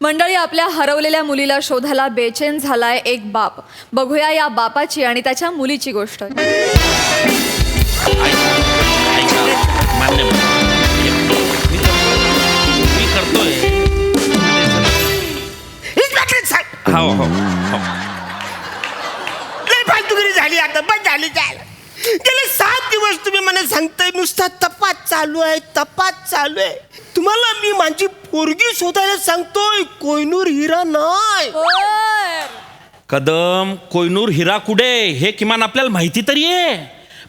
मंडळी आपल्या हरवलेल्या मुलीला शोधायला बेचैन झालाय एक बाप. बघूया या बापाची आणि त्याच्या मुलीची गोष्ट. हो हो हो. लय फालतुगिरी झाली आता. बस झाली झालं गेले सात दिवस तुम्ही मला सांगताय नुसता तपास चालू आहे तपास चालू आहे. तुम्हाला मी माझी पोरगी शोधायला सांगतोय कोयनूर हिरा नाही. कदम कोयनूर हिरा कुडे हे किमान आपल्याला माहिती तरी आहे.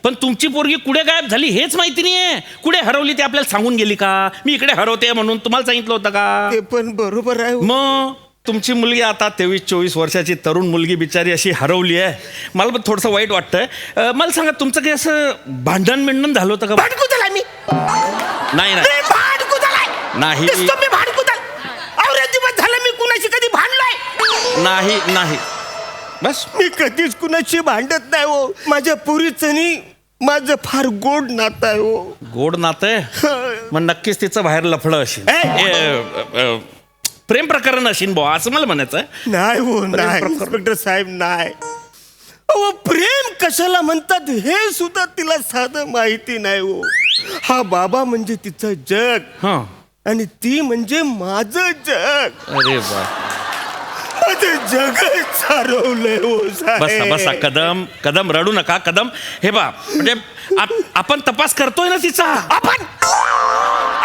पण तुमची पोरगी कुठे गायब झाली हेच माहिती नाहीये कुठे हरवली ते आपल्याला सांगून गेली का? मी इकडे हरवते म्हणून तुम्हाला सांगितलं होतं का? ते पण बरोबर आहे. मग? तुमची मुलगी आता तेवीस चोवीस वर्षाची तरुण मुलगी बिचारी अशी हरवली आहे. मला पण थोडंसं वाईट वाटतंय. अं, मला सांगा तुमचं काही असं भांडण बिंडण झालं होतं का? भाडकुदल मी. नाही नाही. आहे नाही. दिसतो मी अरे दिवस झालं मी कुणाशी कधी भांडलोय? नाही नाही. बस. मी कधीच कुणाशी भांडत नाही हो. माझ्या पुरीचं माझं फार गोड नातं आहे हो. गोड नातं आहे? मग नक्कीच तिचं बाहेर लफडं असेल. ए! ए, अ, अ, प्रेम प्रकरण असेल बुवा असं मला म्हणायचं आहे. नाही हो नाही. प्रकरण. इन्स्पेक्टर साहेब नाही. अहो प्रेम कशाला म्हणतात हे सुद्धा तिला साधं माहिती नाही हो. हा बाबा म्हणजे तिचं जग. हं. आणि ती म्हणजे माझं जग. अरे वा. माझं जग चारवलंय हो बसा साहेब. बसा कदम कदम रडू नका कदम. हे बा म्हणजे आप- आपण तपास करतोय ना तिचा. आपण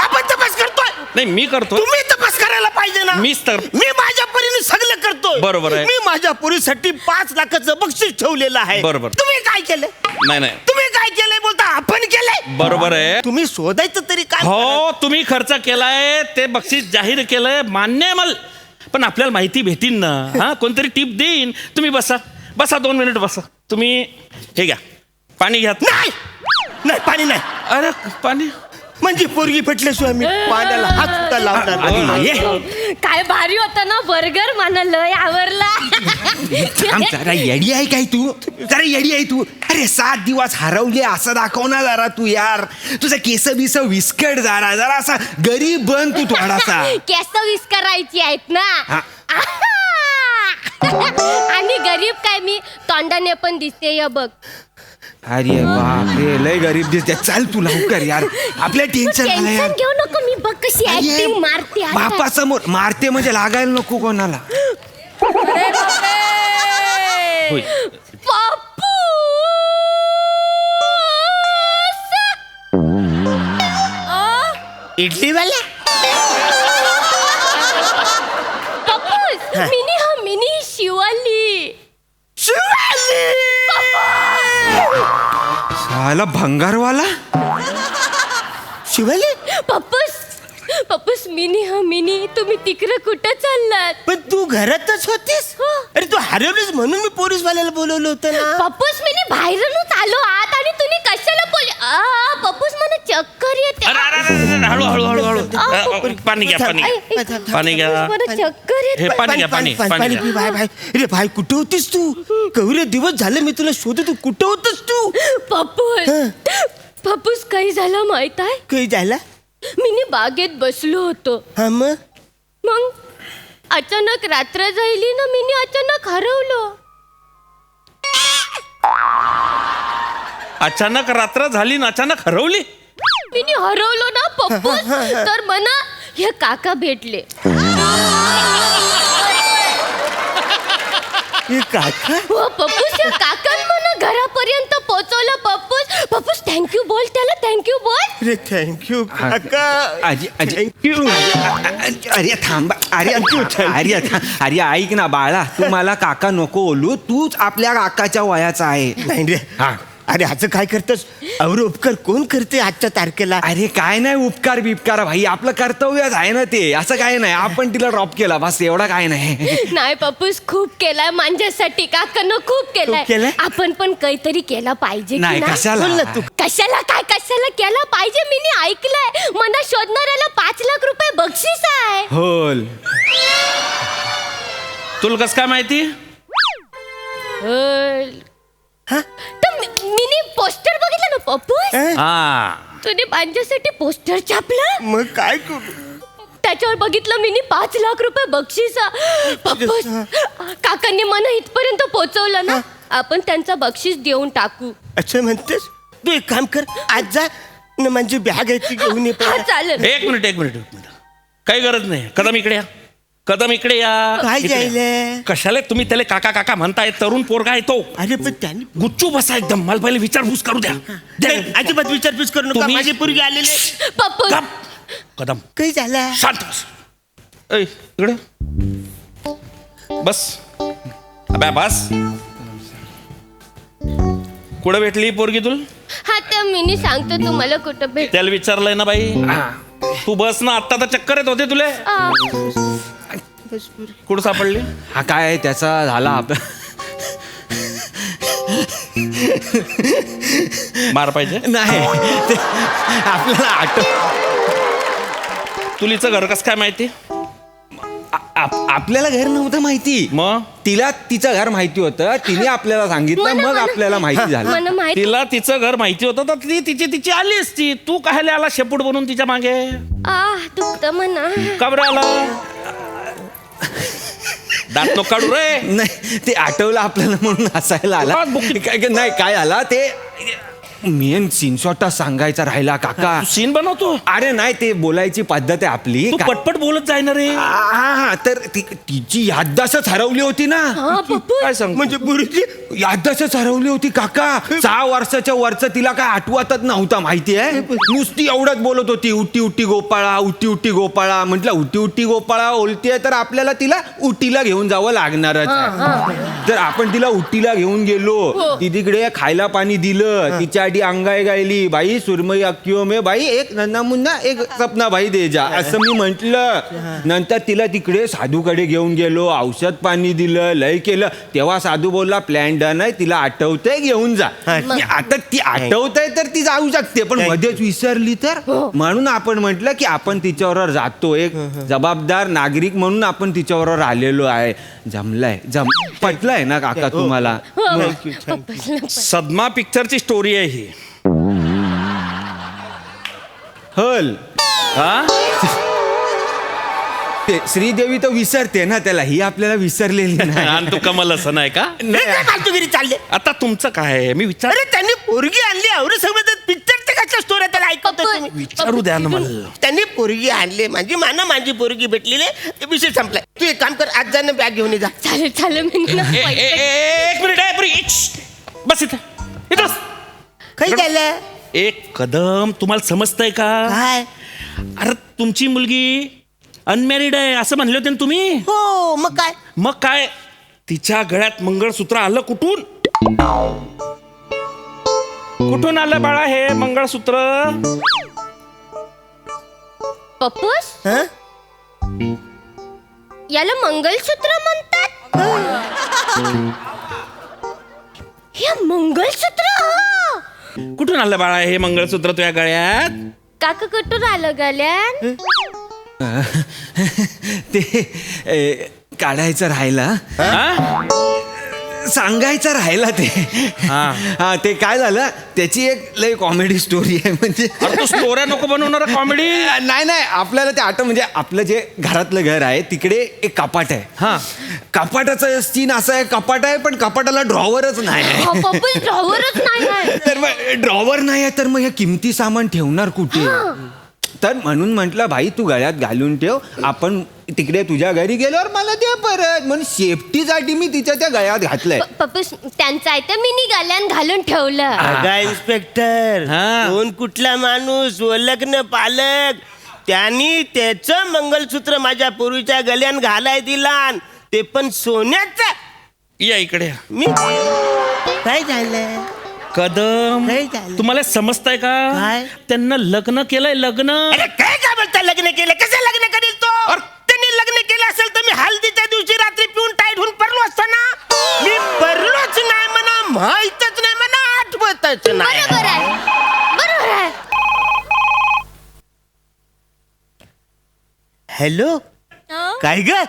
आपण तपास करतोय. नाही मी करतो तुम्ही तपास करायला पाहिजे ना. मीच तर- मी माझ्या परीने सगळं करतोय. बरोबर आहे. मी माझ्या पोरीसाठी पाच लाखाचं बक्षीस ठेवलेलं आहे. बरोबर. तुम्ही काय केलं? नाही नाही. तुम्ही काय केलंय बोलता? आपण केलंय? बरोबर आहे. तुम्ही शोधायचं तरी काय हो तुम्ही खर्च केलाय ते बक्षीस जाहीर केलंय मान्य आहे मला. पण आपल्याला माहिती भेटीन ना. हा कोणतरी टिप देईन. तुम्ही बसा. बसा दोन मिनिट बसा. तुम्ही हे घ्या. पाणी घ्या. नाही! नाही पाणी नाही. अरे पाणी म्हणजे पोरगी पेटल्याशिवाय मी पाण्याला हात सुद्धा लावणार अरे, नाही. ये. काय भारी होता ना बर्गर मला लय आवडला. थांब जरा येडी आहे काय तू? जरा येडी आहे तू. अरे सात दिवस हरवले असं दाखव ना जरा तू यार. तुझं केस बिस विस्कट जरा जरा असा गरीब बन तू थोडासा. केस वीस करायची आहेत ना. हा. आणि गरीब काय मी? तोंडाने पण दिसते या बघ. अरे बापरे लय गरीब दिसते. चल तू लवकर यार. आपल्या टेन्शन आलं टेन्शन यार. घेऊ नको मी बघ कशी अरे, ऍक्टिंग मारते आता. बापा समोर मारते म्हणजे लागायला नको कोणाला. होय. इडली वाला पप्पूस मिनी हा मिनी शिवाली साला भंगारवाला? शिवाली? पप्पूस पप्पूस मिनी हा मिनी तुम्ही तिकडे कुठं चाललात? पण तू घरातच होतीस? हो. अरे तू हरवलीस म्हणून मी पोलीस वाल्याला बोलवलं होतं ना. पप्पूस मी बाहेरूनच आलो आत आणि तुम्ही कशाला बोल आ, चक्कर येते अरे अरे अरे, अरे, हळू हळू हळू हळू. अ, पाणी घ्या पाणी आई, घ्या. आई, पाणी घ्या. मला चक्कर येते हे पाणी घ्या पाणी पाणी पी, घ्या. भाई भाई अरे भाई कुठे होतीस तू? कवरे दिवस झाले मी तुला शोधत होतो. कुठे होतस तू? पप्पूस. पप्पूस काही झालं माहीत आहे? काही झाला? मी बागेत बसलो होतो. हा मग? मग अचानक रात्र झाली ना मी अचानक हरवलो. अचानक रात्र झाली ना अचानक हरवली? मी हरवलो ना पप्पूस तर मना हे काका भेटले. हे काका? हो पप्पूस या काकान घरापर्यंत पोहोचवलं पप्पूस. पप्पूस थँक्यू बोल त्याला थँक्यू बोल. अरे थँक्यू काका. अजी अजी थँक्यू अरे थांबा. अरे अरे था- अरे ऐक ना बाळा तू मला काका नको बोलू तूच आपल्या काकाच्या वयाचा आहे. नाही रे. हा. अरे असं काय करतस? अवर उपकार कोण करते आजच्या तारखेला? अरे काय नाही उपकार बिपकार भाई. आपलं कर्तव्यच आहे ना ते. असं काय नाही. आपण तिला ड्रॉप केला. बस एवढा काय नाही. नाही पप्पूस खूप केलाय माझ्यासाठी. काकानं खूप केलाय. केलंय? आपण पण काहीतरी केला पाहिजे की नाही? कशाला? बोल ना तू. कशाला काय कशाला केला पाहिजे? मी नी ऐकलंय. मला शोधणाऱ्याला पाच लाख रुपये बक्षीस आहे. होल. तुला कस काय माहिती? हा? बघितलं ना पप्पू अं? हा. तुने माझ्यासाठी पोस्टर छापलं? मग काय करू? त्याच्यावर बघितलं मी पाच लाख रुपये बक्षीस. पप्पूस काकांनी मला इथपर्यंत पोहोचवलं ना आपण त्यांचा बक्षीस देऊन टाकू. असं म्हणतेस? तू एक काम कर आज जा न माझी बॅग आहे ती घेऊन ये हा पहिला. चालेल. एक मिनिट एक मिनिट एक मिनिट. काही गरज नाही. कदम इकडे या. कदम इकडे या काय इकडे या. जायलंय? कशाला तुम्ही त्याला काका काका म्हणताय तरुण पोरगा आहे तो. अरे पण त्यांनी गुच्चू बसा एकदम मला पहिले विचारपूस करू द्या. द्या. नाही, अजिबात विचारपूस करू नका. तुम्ही- माझी पोरगी आलेले पप्पूस गप. कदम. काही झालं? शांत बस. ऐ इकडे. बस. अबे बस. कुठं भेटली पोरगी तुला? हा तर मी सांगतो तुम्हाला कुठं भेट त्याला विचारलंय ना बाई. तू बस ना आत्ता तर चक्कर येत होते तुले. कुठं सापडली? हा काय त्याचा झाला. मार पाहिजे? नाही. ते आपल्याला आठव तुलीचं घर कसं काय माहिती? आप- आपल्याला घर नव्हतं माहिती. मग तिला तिचं घर माहिती होतं. तिने आपल्याला सांगितलं मला- मग मला- आपल्याला माहिती झालं. मला माहिती तिला तिचं घर माहिती होतं तर ती तिची तिची आली असती तू कायला आला शेपूट बनून तिच्यामागे? आ दुखत म्हणा. का बरं आला दात नको काढू रे. नाही ते आठवलं आपल्याला म्हणून हसायला आला. काय- नाही काय आला ते मेन सिनसॉटा सांगायचा राहिला काका. तू सीन बनवतो? अरे नाही ते बोलायची पद्धत आहे आपली. तू का- पटपट बोलत जाय ना रे. हा हा तर ती- तिची याददाशच हरवली होती ना. हा पप्पू. काय सांग म्हणजे गुरुजी याददाशच हरवली होती काका. सहा वर्षाच्या वरचं तिला काय आठवतच नव्हता माहिती आहे? नुसती एवढंच बोलत होती उटी उटी गोपाळा उटी उटी गोपाळा. म्हटलं उटी उटी गोपाळा ओलतीये तर आपल्याला तिला उटीला घेऊन जावं लागणारच आहे. तर आपण तिला उटीला घेऊन गेलो. ती तिकडे खायला पाणी दिलं. तिच्यासाठी अंगाई गायली बाई सुरमई अक्किओ मे बाई एक नन्ना मुन्ना एक सपना बाई दे जा असं मी म्हंटल. नंतर तिला तिकडे साधूकडे घेऊन गेलो औषध पाणी दिलं लय केलं. तेव्हा साधू बोलला प्लॅन डन आहे तिला आठवतंय घेऊन जा. मी आता ती आठवतंय तर ती जाऊ शकते पण मध्येच विसरली तर? म्हणून आपण म्हटलं की आपण तिच्याबरोबर जातो. एक जबाबदार नागरिक म्हणून आपण तिच्याबरोबर आलेलो आहे. जमलाय जम पटलंय ना काका तुम्हाला? पप्पूसला सदमा पिक्चरची स्टोरी आहे ही. हल. हा? ते श्रीदेवी तर विसरते ना त्याला ही आपल्याला विसरलेली नाही. आणि तू कमल असं नाही का? नाही. फालतूगिरी चालले? आता तुमचं काय आहे? मी विचार अरे त्यांनी पोरगी आणली एवढं सगळं कशा स्टोऱ्या त्याला ऐकवतो तुम्ही. विचारू द्या ना मला. त्यांनी पोरगी आणली माझी माना माझी पोरगी भेटलेली आहे. विषय संपलाय. तू एक काम कर आज जाणं बॅग घेऊन ये जा. चालेल चालेल मी ना ए- ए- पैसे- ए- एक मिनिट आहे प्री. बस इथं. इथं बस. काही झालं? एक कदम तुम्हाला समजतंय का? काय? अरे तुमची मुलगी अनमॅरिड आहे असं म्हणले होते ना तुम्ही? हो मग काय? मग काय? तिच्या गळ्यात मंगळसूत्र आलं कुठून? कुठून आलं बाळा हे मंगळसूत्र? पप्पूस? हं? याला मंगलसूत्र म्हणतात? हे. मंगलसूत्र कुठून आलं बाळा हे मंगळसूत्र तुझ्या गळ्यात? काका कुठून आलं गल्यान ते ए, काढायचं राहिला. हा? सांगायचं राहिला ते. हा. हा ते काय झालं? त्याची एक लय कॉमेडी स्टोरी आहे म्हणजे अरे तू स्टोऱ्या नको बनवणार कॉमेडी नाही नाही आपल्याला ते आठव म्हणजे आपलं जे घरातलं घर आहे तिकडे एक कपाट आहे. हा. कपाटाचं सीन असं आहे कपाट आहे पण कपाटाला ड्रॉवरच नाही आहे. हा, ड्रॉवरच नाही आहे. तर मग ड्रॉवर नाही आहे तर मग हे किमती सामान ठेवणार कुठे? तर म्हणून म्हटलं भाई तू गळ्यात घालून ठेव आपण तिकडे तुझ्या घरी गेल्यावर मला दे परत. म्हणून सेफ्टीसाठी मी तिच्या त्या गळ्यात घातलंय. प- पप्पूस त्यांचं आहे तर मिनी गल्यान घालून ठेवलं. अगा इन्स्पेक्टर हा. कोण कुठला माणूस ओलग्न पालक. त्यांनी त्याचं मंगलसूत्र माझ्या पूर्वीच्या गल्यान घालाय दिला ते पण सोन्याचं. या इकडे मी काय झालं? कदम. झालं? तुम्हाला समजताय का? काय? त्यांना लग्न केलंय लग्न. अरे काय काय बोलता लग्न केलं? कसं लग्न माहीतच नाही म्हणा आठवतच नाही. बरोबर आहे. बरोबर आहे. हॅलो? काय ग?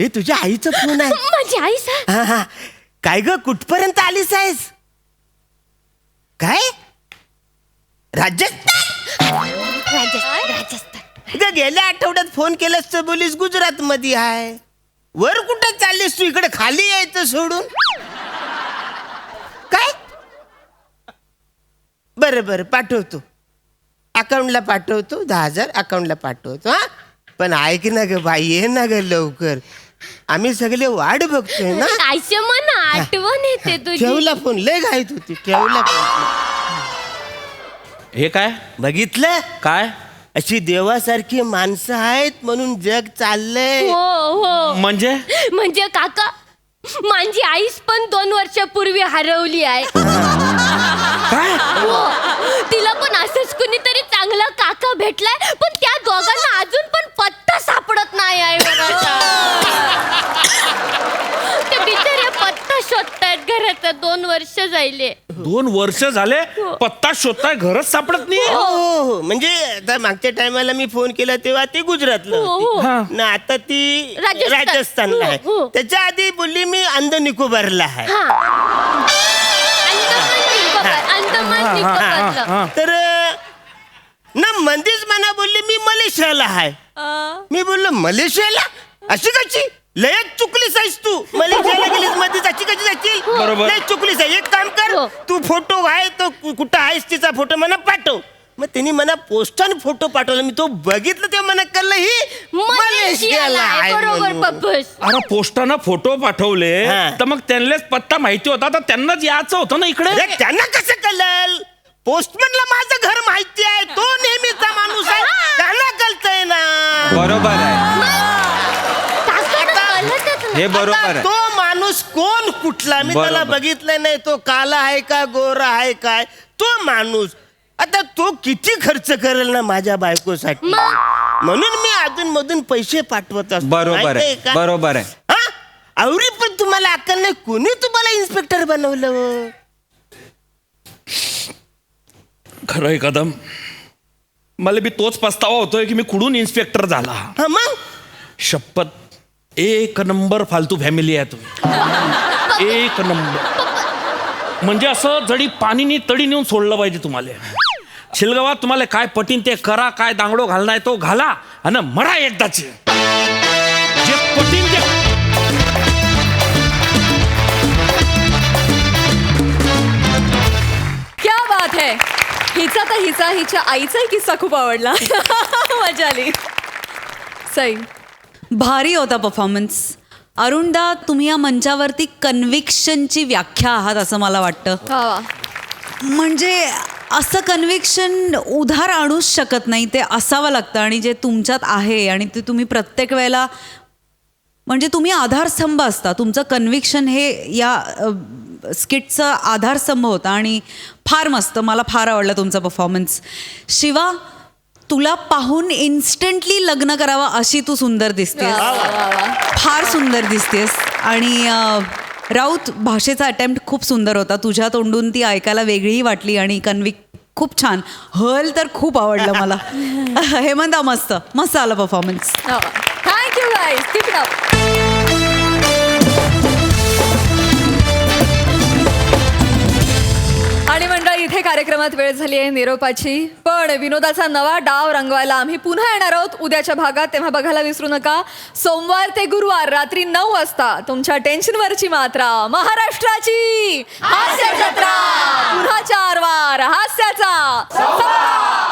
हे? तुझ्या आईचा फोन आहे. माझी आई सा? हा हा. काय ग कुठपर्यंत आलीस आहेस? काय? राजस्थान? राजस्थान. राजस्थान. ग गेल्या आठवड्यात फोन केलास तर बोलीस गुजरात मध्ये आहे. वर कुठं चाललीस तू? इकडे खाली यायचं सोडून काय बरं बरं पाठवतो. अकाउंटला पाठवतो दहा हजार अकाउंटला पाठवतो हा. पण ऐक ना ग बाई ये ना ग लवकर. आम्ही सगळे वाट बघतोय ना. आयशे मला आठवण येते तुझी. ठेवला फोन लय घाईत होती ठेवला फोन. हे काय? बघितलं? काय? अशी देवासारखी माणसं आहेत म्हणून जग चाललंय. हो हो. म्हणजे? म्हणजे काका माझी आईस पण दोन वर्षापूर्वी हरवली आहे. तिला पण असंच कुणीतरी चांगला काका भेटलाय पण त्या दोघांना अजून पण पत्ता सापडत नाही आहे ते बिचारे पत्ता शोधतायत घराचा दोन वर्ष जायले दोन वर्ष झाले पत्ता शोधताय घरच सापडत नाही? हो. हो हो म्हणजे आता मागच्या टायमाला मी फोन केला तेव्हा ती गुजरातला हो, हो. ना आता ती राजस्थान. राजस्थानला आहे. हो, हो. त्याच्या आधी बोलली मी अंध निकोबारला आहे. हा. तर ना मंदीच म्हणा बोलली मी मलेशियाला आहे मी बोललो मलेशियाला? अशी कशी? लयच चुकलीस आहेस तू. मलेशियाला गेलीस मध्येच अशी कशी जाशील बरोबर. लय चुकलीस आहे. एक काम कर हो. तू फोटो आहे तो कु- कुठं आहेस तिचा फोटो मला पाठव. मग त्यांनी मला पोस्टाने फोटो पाठवला. मी तो बघितलं तेव्हा ही मलेशियाला आहे बरोबर म्हणून. पप्पस. अरे पोस्टानं फोटो पाठवले हा. तर मग त्यांनाच पत्ता माहिती होता तर त्यांनाच यायचं होतं ना इकडे? अरे त्यांना कसं कळल? पोस्टमॅनला माझं घर माहिती आहे तो नेहमीचा माणूस आहे त्यांना कळतंय ना. बरोबर आहे. काकांना कळतच नाही. हे बरोबर आता आहे. तो माणूस कोण कुठला? मी बरोबर. त्याला बघितलं नाही तो काला आहे का गोरा आहे काय? तो माणूस. आता तो किती खर्च करेल ना माझ्या बायकोसाठी? मग? म्हणून मी अधून मधून पैसे पाठवत असतो. बरोबर आहे का? बरोबर आहे. हा? आवरी पण तुम्हाला अक्कल नाही कोणी तुम्हाला इन्स्पेक्टर बनवलं? हो? खरं आहे कदम. मला बी तोच पस्तावा होतोय की मी कुठून इन्स्पेक्टर झाला. हा मग? शपथ एक नंबर फालतू फॅमिली आहे तुम्ही. एक नंबर. म्हणजे असं जडी पाणीनी तडी नेऊन सोडलं पाहिजे तुम्हाला. शिलगावात तुम्हाला काय पटीन ते करा काय दांगडो घालणार तो घाला आणि मरा एकदाचे. जे पटीन ते क्या बात है. हिचा तर हिचा हिच्या आईचाही किस्सा खूप आवडला. मजा आली. सई भारी होता परफॉर्मन्स अरुणदा तुम्ही या मंचावरती कन्व्हिक्शनची व्याख्या आहात असं मला वाटतं. वा वा म्हणजे असं कन्व्हिक्शन उधार आणूच शकत नाही ते असावं लागतं. आणि जे तुमच्यात आहे आणि ते तुम्ही प्रत्येक वेळेला म्हणजे तुम्ही आधारस्तंभ असता. तुमचं कन्व्हिक्शन हे या स्किटचा आधारस्तंभ होता. आणि फार मस्त. मला फार आवडला तुमचा परफॉर्मन्स शिवा तुला पाहून इन्स्टंटली लग्न करावं अशी तू सुंदर दिसतेस. फार सुंदर दिसतेस. आणि राऊत भाषेचा अटेम्प्ट खूप सुंदर होता. तुझ्या तोंडून ती ऐकायला वेगळीही वाटली आणि कन्विक खूप छान. हल तर खूप आवडलं मला. हेमंता मस्त. मस्त आलं परफॉर्मन्स थँक्यू गाईज आणि मंडळी इथे कार्यक्रमात वेळ झाली आहे निरोपाची. पण विनोदाचा नवा डाव रंगवायला आम्ही पुन्हा येणार आहोत. उद्याच्या भागात तेव्हा बघायला विसरू नका. सोमवार ते गुरुवार रात्री नऊ वाजता तुमच्या टेन्शनवरची मात्रा. महाराष्ट्राची हास्य जत्रा पुन्हा चार वार हास्याचा.